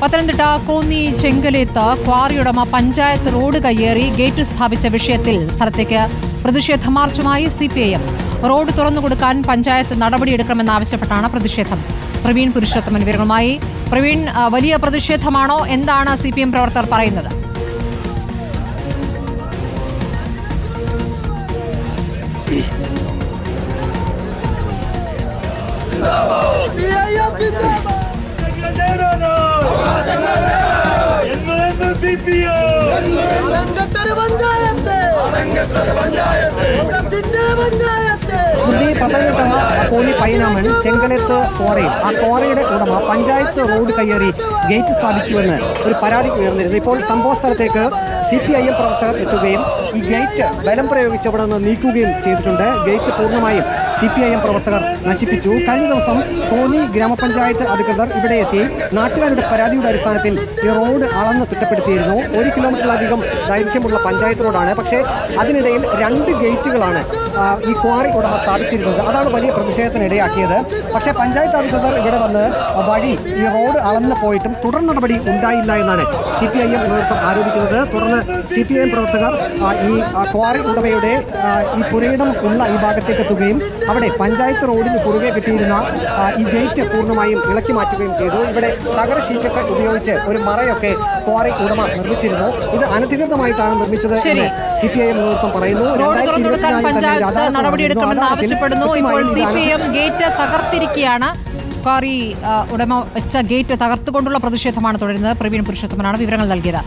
പത്തനംതിട്ട കോന്നി ചെങ്കലേത്ത് ക്വാറിയുടമ പഞ്ചായത്ത് റോഡ് കയ്യേറി ഗേറ്റ് സ്ഥാപിച്ച വിഷയത്തിൽ സ്ഥലത്തേക്ക് പ്രതിഷേധ മാർച്ചുമായി സിപിഐഎം. റോഡ് തുറന്നുകൊടുക്കാൻ പഞ്ചായത്ത് നടപടിയെടുക്കണമെന്നാവശ്യപ്പെട്ടാണ് പ്രതിഷേധം. പ്രവീൺ പുരുഷോത്തമൻ വിവരങ്ങളുമായി. പ്രവീൺ വലിയ പ്രതിഷേധമാണോ? എന്താണ് സി പി എം പ്രവർത്തകർ പറയുന്നത് സ്മൃതി പത്തനംതിട്ട കോലി പയ്യനാമൺ ചെങ്കലത്ത് കോറയിൽ ആ കോറയുടെ ഉടമ പഞ്ചായത്ത് റോഡ് കയ്യേറി ഗേറ്റ് സ്ഥാപിച്ചുവെന്ന് ഒരു പരാതി ഉയർന്നിരുന്നു. ഇപ്പോൾ സംഭവ സ്ഥലത്തേക്ക് സി പി ഐ എം പ്രവർത്തകർ എത്തുകയും ഈ ഗേറ്റ് ബലം പ്രയോഗിച്ച് അവിടെ നിന്ന് നീക്കുകയും ചെയ്തിട്ടുണ്ട്. ഗേറ്റ് പൂർണമായും സി പി ഐ എം പ്രവർത്തകർ നശിപ്പിച്ചു. കഴിഞ്ഞ ദിവസം കോന്നി ഗ്രാമപഞ്ചായത്ത് അധികൃതർ ഇവിടെ എത്തി. നാട്ടുകാരുടെ പരാതിയുടെ അടിസ്ഥാനത്തിൽ ഈ റോഡ് അളന്ന് തിട്ടപ്പെടുത്തിയിരുന്നു ഒരു കിലോമീറ്ററിലധികം ദൈർഘ്യമുള്ള പഞ്ചായത്ത് റോഡാണ്. പക്ഷേ അതിനിടയിൽ രണ്ട് ഗേറ്റുകളാണ് ഈ ക്വാറി ഉടമ സ്ഥാപിച്ചിരുന്നത്. അതാണ് വലിയ പ്രതിഷേധത്തിനിടയാക്കിയത്. പക്ഷേ പഞ്ചായത്ത് അധികൃതർ ഇവിടെ വന്ന് വഴി ഈ റോഡ് അളന്ന് പോയിട്ടും തുടർ നടപടി ഉണ്ടായില്ല എന്നാണ് സി പി ഐ എം നേതൃത്വം ആരോപിക്കുന്നത്. തുടർന്ന് സി പി ഐ എം പ്രവർത്തകർ ഈ ക്വാറി ഉടമയുടെ ഈ പുരയിടം ഉള്ള ഈ ഭാഗത്തേക്ക് എത്തുകയും അവിടെ പഞ്ചായത്ത് റോഡിന് കുറുകെ കിട്ടിയിരുന്ന ഈ ഗേറ്റ് പൂർണമായും ഇളക്കി മാറ്റുകയും ചെയ്തു. ഇവിടെ തകര ഷീറ്റൊക്കെ ഉപയോഗിച്ച് ഒരു മറയൊക്കെ ക്വാറി ഉടമ നിർമ്മിച്ചിരുന്നു. ഇത് അനധികൃതമായിട്ടാണ് നിർമ്മിച്ചത് എന്ന് സി പി ഐ എം നേതൃത്വം പറയുന്നു നടപടിയെടുക്കണമെന്ന് ആവശ്യപ്പെടുന്നു. ഇപ്പോൾ കൃത്യമായി സി പി എം ഗേറ്റ് തകർത്തിരിക്കുകയാണ്. ഉടമ വെച്ച ഗേറ്റ് തകർത്തുകൊണ്ടുള്ള പ്രതിഷേധമാണ് തുടരുന്നത്. പ്രവീൺ പുരുഷോത്തമനാണ് വിവരങ്ങൾ നൽകിയത്.